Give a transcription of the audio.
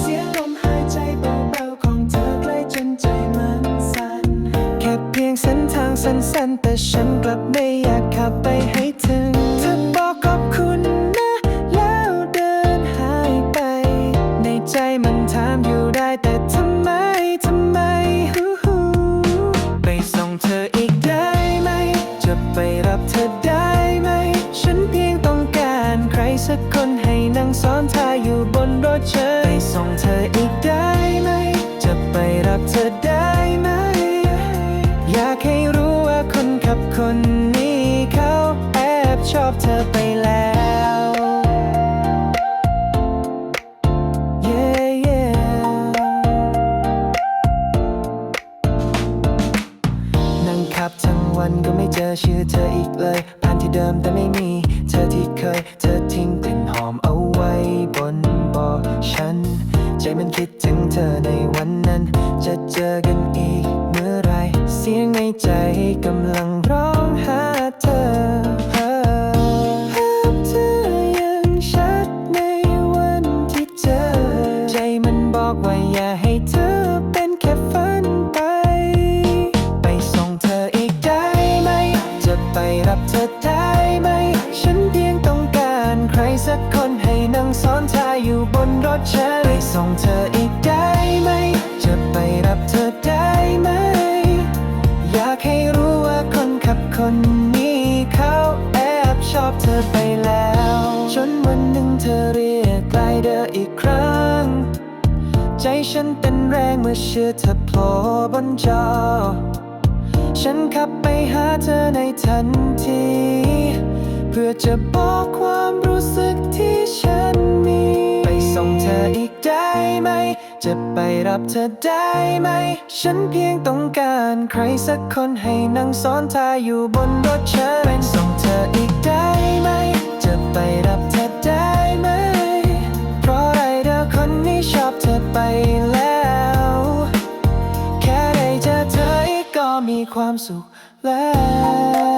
เสียลมหายใจเบาๆของเธอใกล้จนใจมันสั่น แค่เพียงเส้นทางสั้นๆ แต่ฉันกลับไม่อยากขับไปให้ถึงเธอบอกขอบคุณนะ แล้วเดินหายไป ในใจมันถามอยู่ได้แต่ทำไม ทำไม ไปส่งเธอ ซ้อนท้ายอยู่บนรถเฉยไปส่งเธออีกได้ไหม จะไปรับเธอได้ไหม อยากให้รู้ว่าคนขับคนนี้เขาแอบชอบเธอไปแล้ว เจอชื่อเธออีกเลยผ่านที่เดิมแต่ไม่มี เธอที่เคย เธอทิ้งกลิ่นหอมเอาไว้บนเบาะฉัน ใจมันคิดถึงเธอในวันนั้น จะเจอกันอีกเมื่อไร เสียงในใจกำลังร้องหาเธอภาพเธอยังชัดในวันที่เจอใจมันบอกว่าอย่าให้เธอ อยู่บนรถฉันไปส่งเธออีกได้ไหม จะไปรับเธอได้ไหม อยากให้รู้ว่าคนขับคนนี้เขาแอบชอบเธอไปแล้ว จนวันหนึ่งเธอเรียกไกลเดออีกครั้ง ใจฉันเต้นแรงเมื่อเชื่อเธอโผล่บนจอ ฉันขับไปหาเธอในทันที เพื่อจะบอกความรู้สึกที่ฉัน จะไปรับเธอได้ไหม ฉันเพียงต้องการใครสักคนให้นั่งซ้อนท้ายอยู่บนรถฉันไปส่งเธออีกได้ไหม จะไปรับเธอได้ไหม เพราะไรเดอคนนี้ชอบเธอไปแล้ว แค่ได้เจอเธออีกก็มีความสุขแล้ว